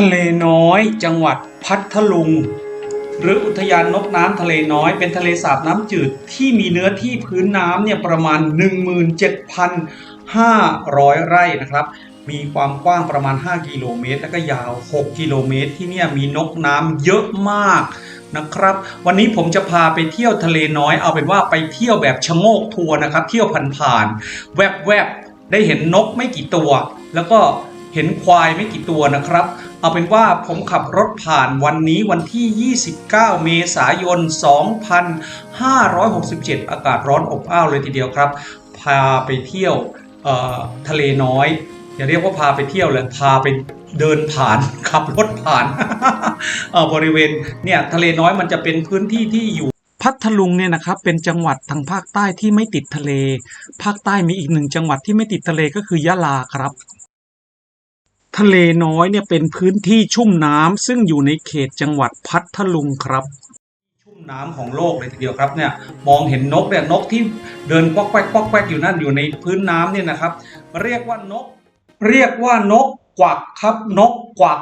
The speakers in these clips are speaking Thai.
ทะเลน้อย จังหวัดพัทลุง หรืออุทยานนกน้ำทะเลน้อย เป็นทะเลสาบน้ำจืดที่มีเนื้อที่พื้นน้ำเนี่ยประมาณ 17,500 ไร่นะครับมีความกว้างประมาณ 5 กิโลเมตร และก็ยาว 6 กิโลเมตร ที่เนี่ยมีนกน้ำเยอะมากนะครับ วันนี้ผมจะพาไปเที่ยวทะเลน้อย เอาเป็นว่าไปเที่ยวแบบชะโงกทัวร์นะครับ เที่ยวผ่านๆ แวบๆ ได้เห็นนกไม่กี่ตัว แล้วก็เห็นควายไม่กี่ตัวนะครับ เอาเป็นว่าผมขับรถผ่านวันนี้วันที่ 29 เมษายน 2567 อากาศร้อนอบอ้าวเลยทีเดียวครับ พาไปเที่ยวทะเลน้อย อย่าเรียกว่าพาไปเที่ยวเลย พาไปเดินผ่านขับรถผ่านบริเวณเนี่ยทะเลน้อยมันจะเป็นพื้นที่ที่อยู่พัทลุงเนี่ยนะครับเป็นจังหวัดทางภาคใต้ที่ไม่ติดทะเล ภาคใต้มีอีกหนึ่งจังหวัดที่ไม่ติดทะเลก็คือยะลาครับ ทะเลน้อยเนี่ยเป็นพื้นที่ชุ่มน้ำซึ่งอยู่ในเขตจังหวัดพัทลุงครับ ชุ่มน้ำของโลกเลยทีเดียวครับเนี่ยมองเห็นนกเนี่ยนกที่เดินก๊อกแก๊กก๊อกแก๊กอยู่นั่นอยู่ในพื้นน้ำเนี่ยนะครับ เรียกว่านก เรียกว่านกกวักครับนกกวัก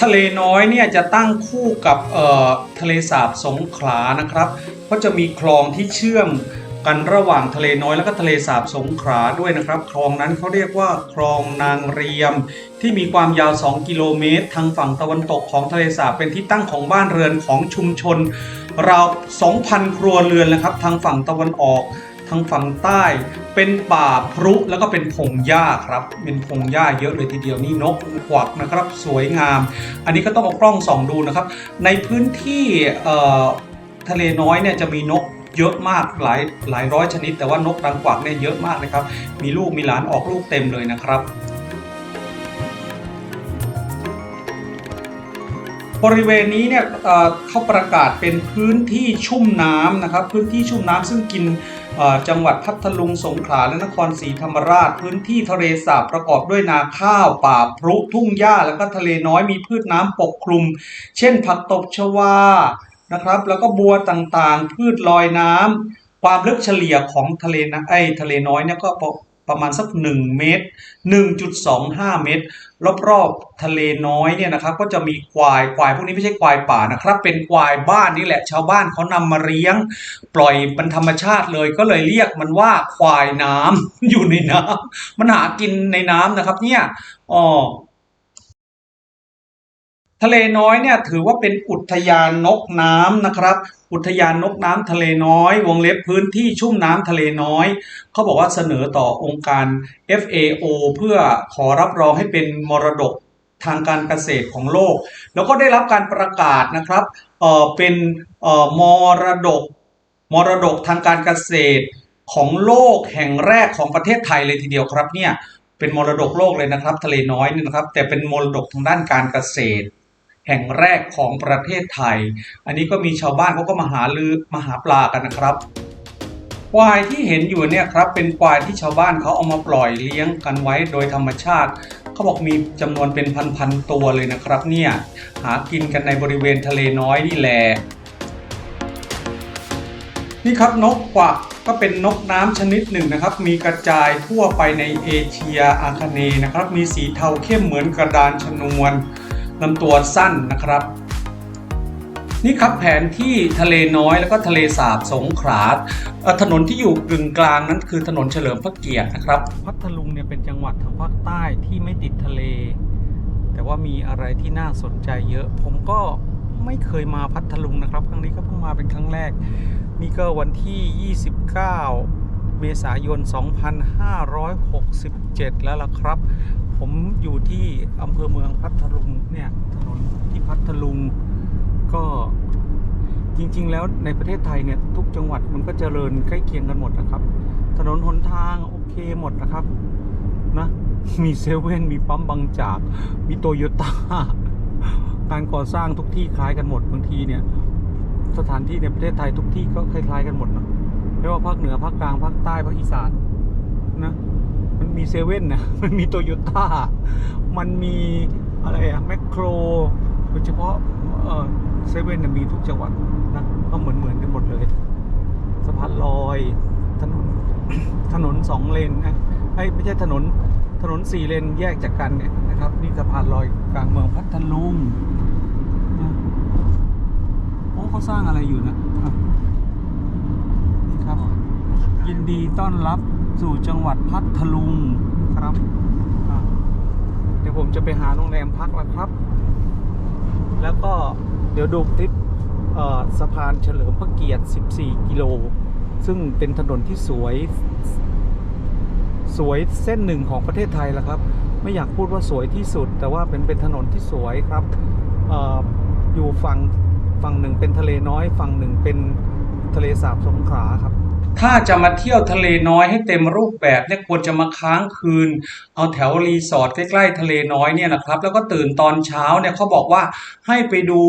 ทะเลน้อยเนี่ยจะตั้งคู่กับเอ่อทะเลสาบสงขลานะครับเพราะจะมีคลองที่เชื่อมกันระหว่างทะเลน้อยแล้วก็ทะเลสาบสงขลาด้วยนะครับ คลองนั้นเขาเรียกว่าคลองนางเรียม ที่มีความยาว 2 กิโลเมตร ทางฝั่งตะวันตกของทะเลสาบเป็นที่ตั้งของบ้านเรือนของชุมชน ราว 2,000 ครัวเรือนนะครับ ทางฝั่งตะวันออก ทางฝั่งใต้ เป็นป่าพรุแล้วก็เป็นพงหญ้าครับเป็นพงหญ้าเยอะเลยทีเดียวนี่นกกวักนะครับสวยงาม อันนี้ก็ต้องเอากล้องส่องดูนะครับ ในพื้นที่ทะเลน้อยเนี่ยจะมีนกเยอะมากหลายหลายร้อยชนิด แต่ว่านกนางกวักเนี่ยเยอะมากนะครับ มีลูกมีหลานออกลูกเต็มเลยนะครับบริเวณนี้เนี่ยเขาประกาศเป็นพื้นที่ชุ่มน้ำนะครับ พื้นที่ชุ่มน้ำซึ่งกิน จังหวัดพัทลุงสงขลาและนครศรีธรรมราช พื้นที่ทะเลสาบประกอบด้วยนาข้าวป่าพรุทุ่งหญ้า แล้วก็ทะเลน้อยมีพืชน้ำปกคลุม เช่นผักตบชวานะครับ แล้วก็บัวต่างๆ พืชลอยน้ำความลึกเฉลี่ยของทะเลนะไอทะเลน้อยเนี่ยก็ ประมาณสัก 1 เมตร 1.25 เมตร รอบๆทะเลน้อยเนี่ยนะครับก็จะมีควายควายพวกนี้ไม่ใช่ควายป่านะครับ เป็นควายบ้านนี่แหละ ชาวบ้านเขานำมาเลี้ยง ปล่อยเป็นธรรมชาติเลยก็เลยเรียกมันว่าควายน้ำอยู่ในน้ำมันหากินในน้ำนะครับ เนี่ยอ๋อ ทะเลน้อยเนี่ยถือว่าเป็นอุทยานนกน้ำนะครับ อุทยานนกน้ำทะเลน้อย วงเล็บพื้นที่ชุ่มน้ำทะเลน้อย เขาบอกว่าเสนอต่อองค์การ FAO เพื่อขอรับรองให้เป็นมรดกทางการเกษตรของโลก แล้วก็ได้รับการประกาศนะครับเอ่อเป็นเอ่อมรดกมรดกทางการเกษตรของโลกแห่งแรกของประเทศไทยเลยทีเดียวครับเนี่ยเป็นมรดกโลกเลยนะครับ ทะเลน้อยนี่ยนะครับ แต่เป็นมรดกทางด้านการเกษตร แห่งแรกของประเทศไทย อันนี้ก็มีชาวบ้านเขาก็มาหาลือมาหาปลากันนะครับควายที่เห็นอยู่เนี่ยครับเป็นควายที่ชาวบ้านเขาเอามาปล่อยเลี้ยงกันไว้โดยธรรมชาติเขาบอกมีจำนวนเป็นพันๆตัวเลยนะครับ เนี่ยหากินกันในบริเวณทะเลน้อยนี่แหละนี่ครับนกกวักก็เป็นนกน้ำชนิดหนึ่งนะครับ มีกระจายทั่วไปในเอเชียอาคเนย์นะครับ มีสีเทาเข้มเหมือนกระดานชนวน ลำตัวสั้นนะครับ นี่ครับแผนที่ทะเลน้อยแล้วก็ทะเลสาบสงขลาถนนที่อยู่กึ่งกลางนั้นคือถนนเฉลิมพระเกียรตินะครับ พัทลุงเนี่ยเป็นจังหวัดทางภาคใต้ที่ไม่ติดทะเล แต่ว่ามีอะไรที่น่าสนใจเยอะ ผมก็ไม่เคยมาพัทลุงนะครับ ครั้งนี้ก็เพิ่งมาเป็นครั้งแรก นี่ก็วันที่ 29 เมษายน 2567 แล้วล่ะครับ ผมอยู่ที่อำเภอเมืองพัทลุงเนี่ยถนนที่พัทลุงก็จริง ๆ แล้วในประเทศไทยเนี่ยทุกจังหวัดมันก็เจริญใกล้เคียงกันหมดนะครับ ถนนหนทางโอเคหมดนะครับนะมีเซเว่นมีปั๊มบางจากมีโตโยต้าการก่อสร้างทุกที่คล้ายกันหมดบางทีเนี่ย สถานที่ในประเทศไทยทุกที่ก็คล้ายๆกันหมดเนอะไม่ว่าภาคเหนือภาคกลางภาคใต้ภาคอีสานนะ มีเซเว่นนะมันมีโตโยต้ามันมีอะไรอะแมคโครโดยเฉพาะเออเซเว่นมีทุกจังหวัดนะก็เหมือนเหมือนกันหมดเลยสะพานลอยถนนถนนสองเลนนะไอ้ไม่ใช่ถนนถนนสี่เลนแยกจากกันเนี่ยนะครับ นี่สะพานลอยกลางเมืองพัทลุงนะโอ้เขาสร้างอะไรอยู่นะนี่ครับ ยินดีต้อนรับ สู่จังหวัดพัทลุงครับอะเดี๋ยวผมจะไปหาโรงแรมพักแล้วครับ แล้วก็เดี๋ยวดูคลิปเอ่อสะพานเฉลิมพระเกียรติ 14 กิโล ซึ่งเป็นถนนที่สวย สวยเส้นหนึ่งของประเทศไทยแล้วครับ ไม่อยากพูดว่าสวยที่สุด แต่ว่าเป็นเป็นถนนที่สวยครับเอออยู่ฝั่งฝั่งหนึ่งเป็นทะเลน้อย ฝั่งหนึ่งเป็นทะเลสาบสงขลาครับ ถ้าจะมาเที่ยวทะเลน้อยให้เต็มรูปแบบเนี่ยควรจะมาค้างคืน เอาแถวรีสอร์ทใกล้ๆทะเลน้อยเนี่ยนะครับ แล้วก็ตื่นตอนเช้าเนี่ยเขาบอกว่าให้ไปดู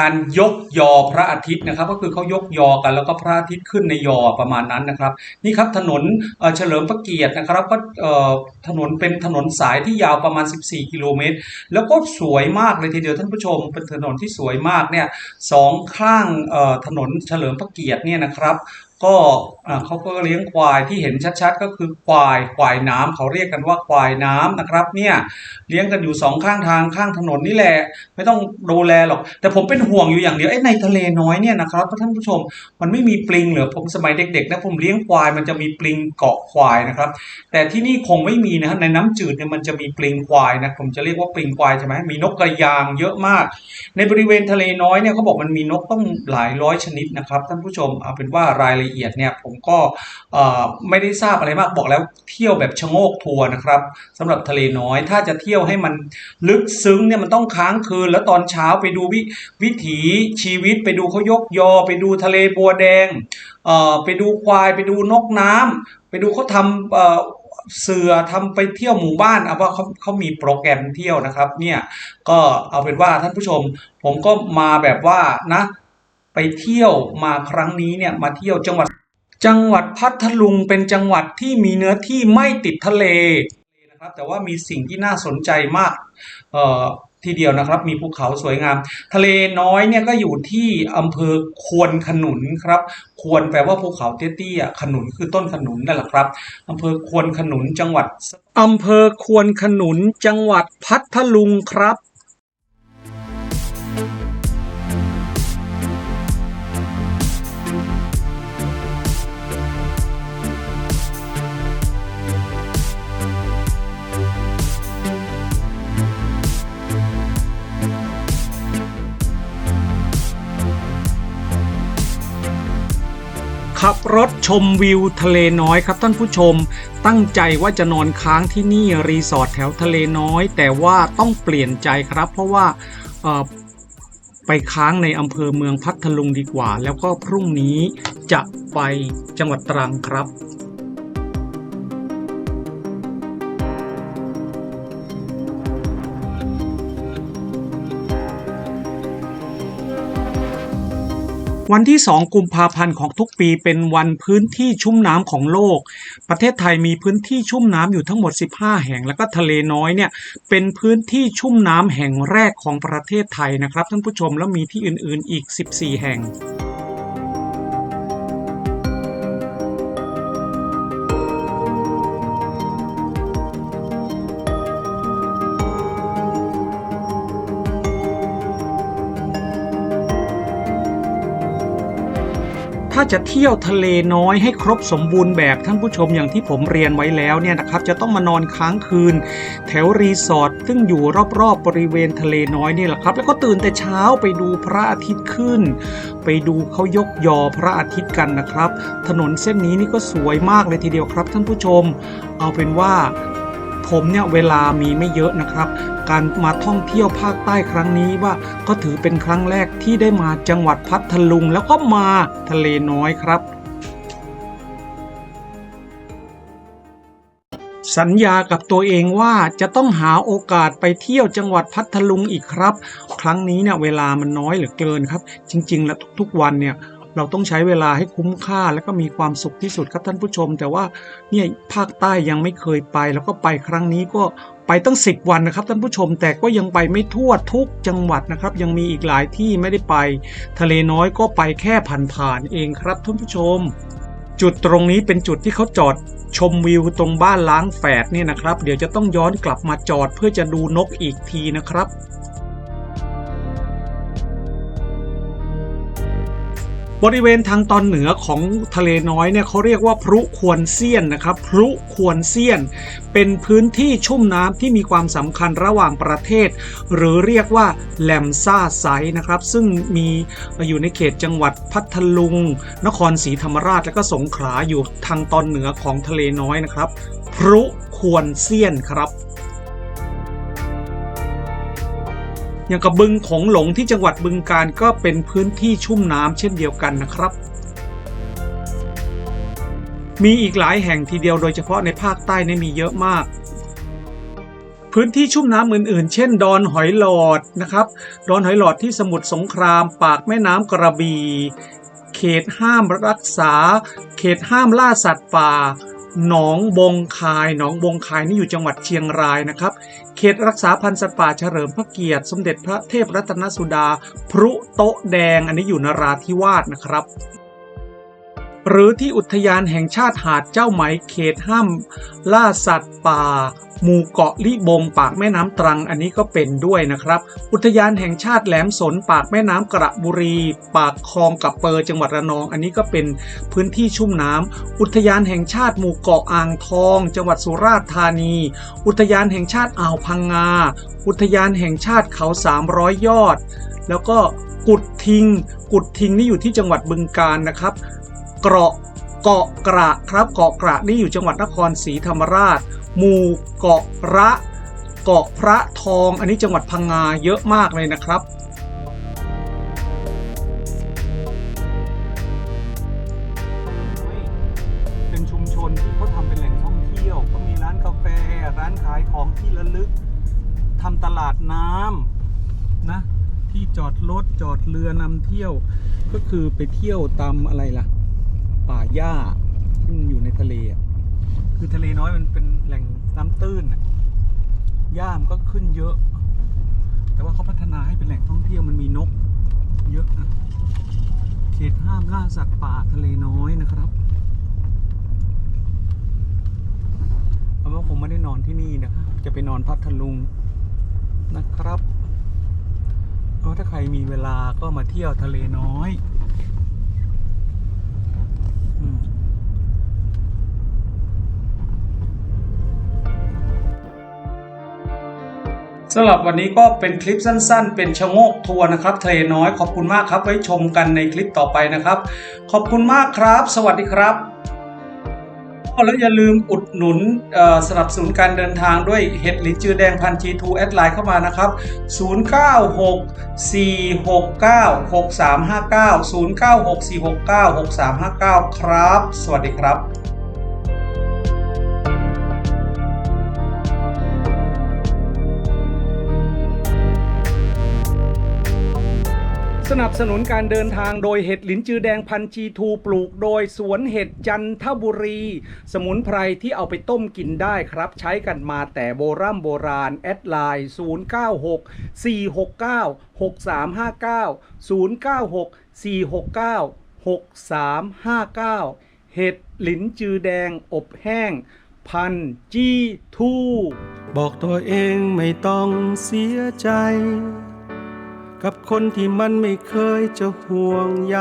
การยกยอพระอาทิตย์นะครับ ก็คือเขายกยอกันแล้วก็พระอาทิตย์ขึ้นในยอประมาณนั้นนะครับ นี่ครับถนนเฉลิมพระเกียรตินะครับก็ถนนเป็นถนนสายที่ยาวประมาณ 14 กิโลเมตร แล้วก็สวยมากเลยทีเดียวท่านผู้ชม เป็นถนนที่สวยมากเนี่ยสองข้างถนนเฉลิมพระเกียรติเนี่ยนะครับ ก็เขาก็เลี้ยงควายที่เห็นชัดๆ ก็คือควายควายน้ำเขาเรียกกันว่าควายน้ำนะครับ เนี่ยเลี้ยงกันอยู่สองข้างทางข้างถนนนี่แหละไม่ต้องดูแลหรอก แต่ผมเป็นห่วงอยู่อย่างเดียวไอ้ในทะเลน้อยเนี่ยนะครับท่านผู้ชมมันไม่มีปลิงเหรอผมสมัยเด็กๆนะผมเลี้ยงควายมันจะมีปลิงเกาะควายนะครับ แต่ที่นี่คงไม่มีนะในน้ำจืดเนี่ยมันจะมีปลิงควายนะผมจะเรียกว่าปลิงควายใช่ไหมมีนกกระยางเยอะมาก ในบริเวณทะเลน้อยเนี่ยเขาบอกมันมีนกต้องหลายร้อยชนิดนะครับท่านผู้ชมเอาเป็นว่ารายละเอียดเนี่ยผมก็ไม่ได้ทราบอะไรมากบอกแล้วเที่ยวแบบชะโงกทัวร์นะครับสำหรับทะเลน้อย ถ้าจะเที่ยวให้มันลึกซึ้งเนี่ยมันต้องค้างคืน แล้วตอนเช้าไปดูวิวิถีชีวิตไปดูเขายกยอ ไปดูทะเลบัวแดงไปดูควายไปดูนกน้ำไปดูเขาทำเสือทำไปเที่ยวหมู่บ้านเอาว่าเขาเขามีโปรแกรมเที่ยวนะครับ เนี่ยก็เอาเป็นว่าท่านผู้ชม ผมก็มาแบบว่านะ ไปเที่ยวมาครั้งนี้เนี่ยมาเที่ยวจังหวัด จังหวัดพัทลุงเป็นจังหวัดที่มีเนื้อที่ไม่ติดทะเลนะครับแต่ว่ามีสิ่งที่น่าสนใจมากเอ่อทีเดียวนะครับมีภูเขาสวยงาม ทะเลน้อยเนี่ยก็อยู่ที่อำเภอควนขนุนครับควนแปลว่าภูเขาเตี้ยๆขนุนคือต้นขนุนนั่นแหละครับอำเภอควนขนุนจังหวัดอำเภอควนขนุนจังหวัดพัทลุงครับ ขับรถชมวิวทะเลน้อยครับท่านผู้ชม ตั้งใจว่าจะนอนค้างที่นี่รีสอร์ทแถวทะเลน้อย แต่ว่าต้องเปลี่ยนใจครับ เพราะว่าไปค้างในอำเภอเมืองพัทลุงดีกว่า แล้วก็พรุ่งนี้จะไปจังหวัดตรังครับ วันที่ 2 กุมภาพันธ์ของทุกปีเป็นวันพื้นที่ชุ่มน้ำของโลก ประเทศไทยมีพื้นที่ชุ่มน้ำอยู่ทั้งหมด 15 แห่ง แล้วก็ทะเลน้อยเนี่ยเป็นพื้นที่ชุ่มน้ำแห่งแรกของประเทศไทยนะครับท่านผู้ชมแล้วมีที่อื่นๆอีก 14 แห่ง ถ้าจะเที่ยวทะเลน้อยให้ครบสมบูรณ์แบบท่านผู้ชมอย่างที่ผมเรียนไว้แล้วเนี่ยนะครับจะต้องมานอนค้างคืน แถวรีสอร์ทซึ่งอยู่รอบๆบริเวณทะเลน้อยนี่แหละครับ แล้วก็ตื่นแต่เช้าไปดูพระอาทิตย์ขึ้น ไปดูเขายกยอพระอาทิตย์กันนะครับ ถนนเส้นนี้นี่ก็สวยมากเลยทีเดียวครับท่านผู้ชม เอาเป็นว่าผมเนี่ยเวลามีไม่เยอะนะครับ การมาท่องเที่ยวภาคใต้ครั้งนี้ว่าก็ถือเป็นครั้งแรกที่ได้มาจังหวัดพัทลุง แล้วก็มาทะเลน้อยครับ สัญญากับตัวเองว่าจะต้องหาโอกาสไปเที่ยวจังหวัดพัทลุงอีกครับ ครั้งนี้เนี่ยเวลามันน้อยเหลือเกินครับ จริง ๆ แล้วทุกๆวันเนี่ย เราต้องใช้เวลาให้คุ้มค่าและก็มีความสุขที่สุดครับท่านผู้ชม แต่ว่าเนี่ยภาคใต้ยังไม่เคยไป แล้วก็ไปครั้งนี้ก็ไปตั้ง 10 วันนะครับท่านผู้ชมแต่ก็ยังไปไม่ทั่วทุกจังหวัดนะครับ ยังมีอีกหลายที่ไม่ได้ไป ทะเลน้อยก็ไปแค่ผ่านๆเองครับท่านผู้ชม จุดตรงนี้เป็นจุดที่เขาจอดชมวิวตรงบ้านล้างแฝดเนี่ยนะครับ เดี๋ยวจะต้องย้อนกลับมาจอดเพื่อจะดูนกอีกทีนะครับ บริเวณทางตอนเหนือของทะเลน้อยเนี่ยเขาเรียกว่าพรุควรเซียนนะครับพรุควรเซียน เป็นพื้นที่ชุ่มน้ำที่มีความสำคัญระหว่างประเทศ หรือเรียกว่าแหลมซ่าไซนะครับ ซึ่งมีอยู่ในเขตจังหวัดพัทลุง นครศรีธรรมราชและก็สงขลาอยู่ทางตอนเหนือของทะเลน้อยนะครับพรุควรเซียนครับ อย่างกับบึงโขงหลงที่จังหวัดบึงการก็เป็นพื้นที่ชุ่มน้ำเช่นเดียวกันนะครับ มีอีกหลายแห่งทีเดียวโดยเฉพาะในภาคใต้นี่มีเยอะมาก พื้นที่ชุ่มน้ำอื่นๆ เช่น ดอนหอยหลอดนะครับ ดอนหอยหลอดที่สมุทรสงคราม ปากแม่น้ำกระบี่เขตห้ามรักษา เขตห้ามล่าสัตว์ป่าหนองบงคาย หนองบงคายนี่อยู่จังหวัดเชียงรายนะครับ เขตรักษาพันธุ์สัตว์ป่าเฉลิมพระเกียรติ สมเด็จพระเทพรัตนสุดา พรุโตะแดง อันนี้อยู่นราธิวาสนะครับ หรือที่อุทยานแห่งชาติหาดเจ้าไหมเขตห้ามล่าสัตว์ป่า หมู่เกาะลิบงปากแม่น้ำตรังอันนี้ก็เป็นด้วยนะครับ อุทยานแห่งชาติแหลมสนปากแม่น้ำกระบุรี ปากคลองกับเปอร์จังหวัดระนอง อันนี้ก็เป็นพื้นที่ชุ่มน้ำอุทยานแห่งชาติหมู่เกาะอ่างทอง จังหวัดสุราษฎร์ธานี อุทยานแห่งชาติอ่าวพังงา อุทยานแห่งชาติเขา300ยอด แล้วก็กุดทิง กุดทิงนี่อยู่ที่จังหวัดบึงกาฬนะครับ เกาะเกาะกระครับเกาะกระนี่อยู่จังหวัดนครศรีธรรมราช หมู่เกาะระเกาะพระทองอันนี้จังหวัดพังงาเยอะมากเลยนะครับ เป็นชุมชนที่เขาทำเป็นแหล่งท่องเที่ยว ก็มีร้านกาแฟ ร้านขายของที่ระลึกทำตลาดน้ำนะ ที่จอดรถจอดเรือนำเที่ยว ก็คือไปเที่ยวตามอะไรล่ะ ป่าหญ้าที่มันอยู่ในทะเลคือทะเลน้อยมันเป็นแหล่งน้ำตื้นหญ้ามันก็ขึ้นเยอะ แต่ว่าเขาพัฒนาให้เป็นแหล่งท่องเที่ยวมันมีนก เยอะนะเขตห้ามล่าสัตว์ป่าทะเลน้อยนะครับเอาว่าคงไม่ได้นอนที่นี่นะครับจะไปนอนพัทลุงนะครับเพราะถ้าใครมีเวลาก็มาเที่ยวทะเลน้อย สำหรับวันนี้ก็เป็นคลิปสั้นๆ เป็นชะโงกทัวร์นะครับทะเลน้อยขอบคุณมากครับ ไว้ชมกันในคลิปต่อไปนะครับ ขอบคุณมากครับ สวัสดีครับแล้วอย่าลืมอุดหนุนสนับสนุนการเดินทางด้วยเห็ดหลินจือแดงพัน G2 แอดไลน์เข้ามานะครับ 096 469 6359 096 469 6359 ครับ สวัสดีครับ สนับสนุนการเดินทางโดยเห็ดหลินจือแดงพันจีทูปลูกโดยสวนเห็ดจันทบุรี สมุนไพรที่เอาไปต้มกินได้ครับ ใช้กันมาแต่โบรำโบราณ แอดไลน์ 096 469 6359 096 469 6359 เห็ดหลินจือแดงอบแห้ง พันจีทูบอกตัวเองไม่ต้องเสียใจ กับคนที่มันไม่เคยจะห่วงใย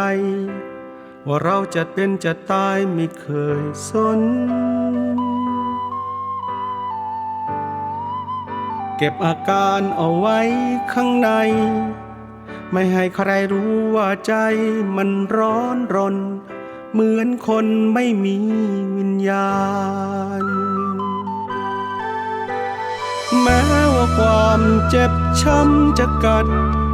ว่าเราจะเป็นจะตายไม่เคยสน เก็บอาการเอาไว้ข้างใน ไม่ให้ใครรู้ว่าใจมันร้อนรน เหมือนคนไม่มีวิญญาณ แม้ว่าความเจ็บช้ำจะกัด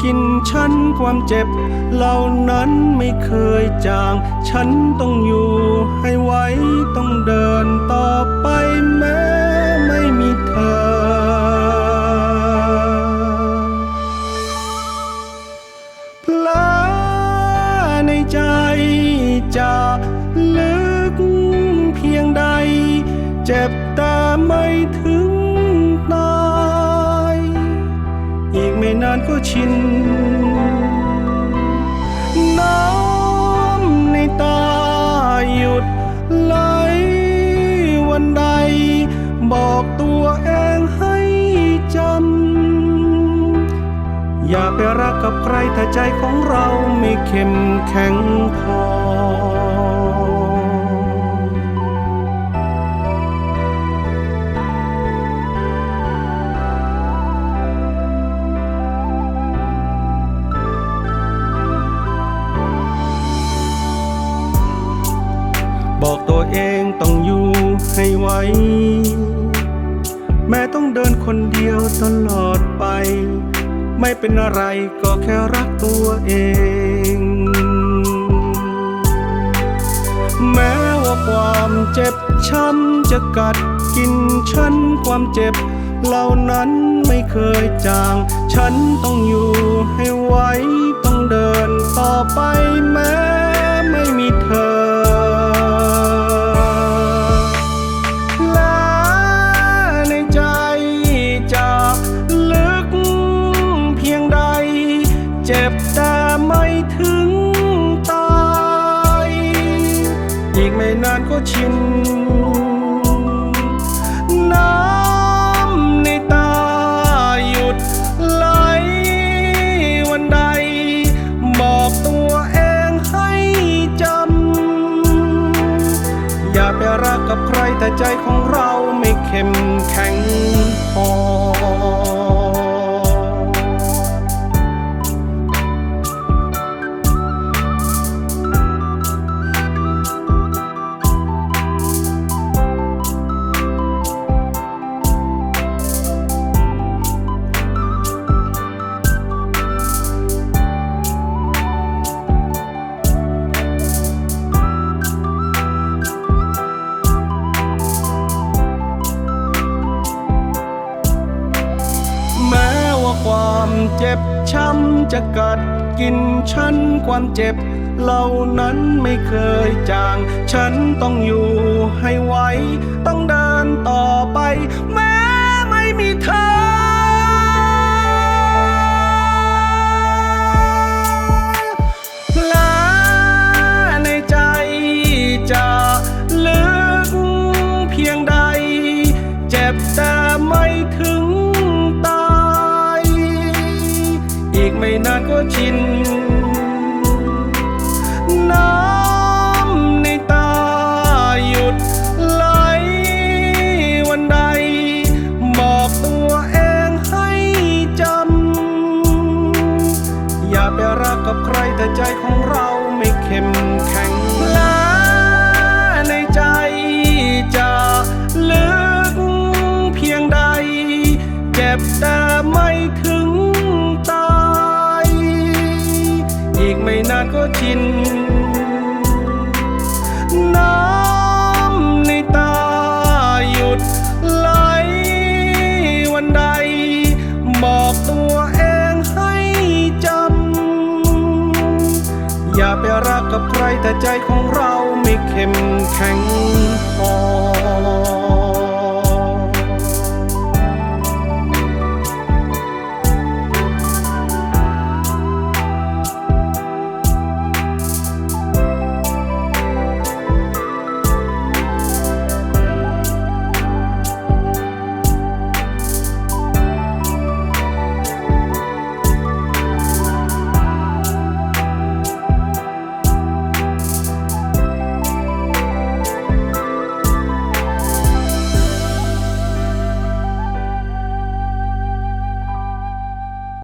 กินฉันความเจ็บ เหล่านั้นไม่เคยจาง ฉันต้องอยู่ให้ไหวต้องเดินต่อไปแม้ไม่มีเธอเลาในใจจะลึกเพียงใด เจ็บแต่ไม่านก็ชิน น้ำในตาหยุดไหลวันใด บอกตัวเองให้จำ อย่าไปรักกับใครถ้าใจของเราไม่เข้มแข็งพอ บอกตัวเองต้องอยู่ให้ไหวแม้ต้องเดินคนเดียวตลอดไป ไม่เป็นอะไรก็แค่รักตัวเอง แม้ว่าความเจ็บช้ำจะกัดกินฉันความเจ็บ เหล่านั้นไม่เคยจาง ฉันต้องอยู่ให้ไหวต้องเดินต่อไปแม้ไม่มีเธอ ไม่ ความเจ็บ เหล่านั้นไม่เคยจาง ฉันต้องอยู่ให้ไหวต้องเดินต่อไป ใครแต่ใจของ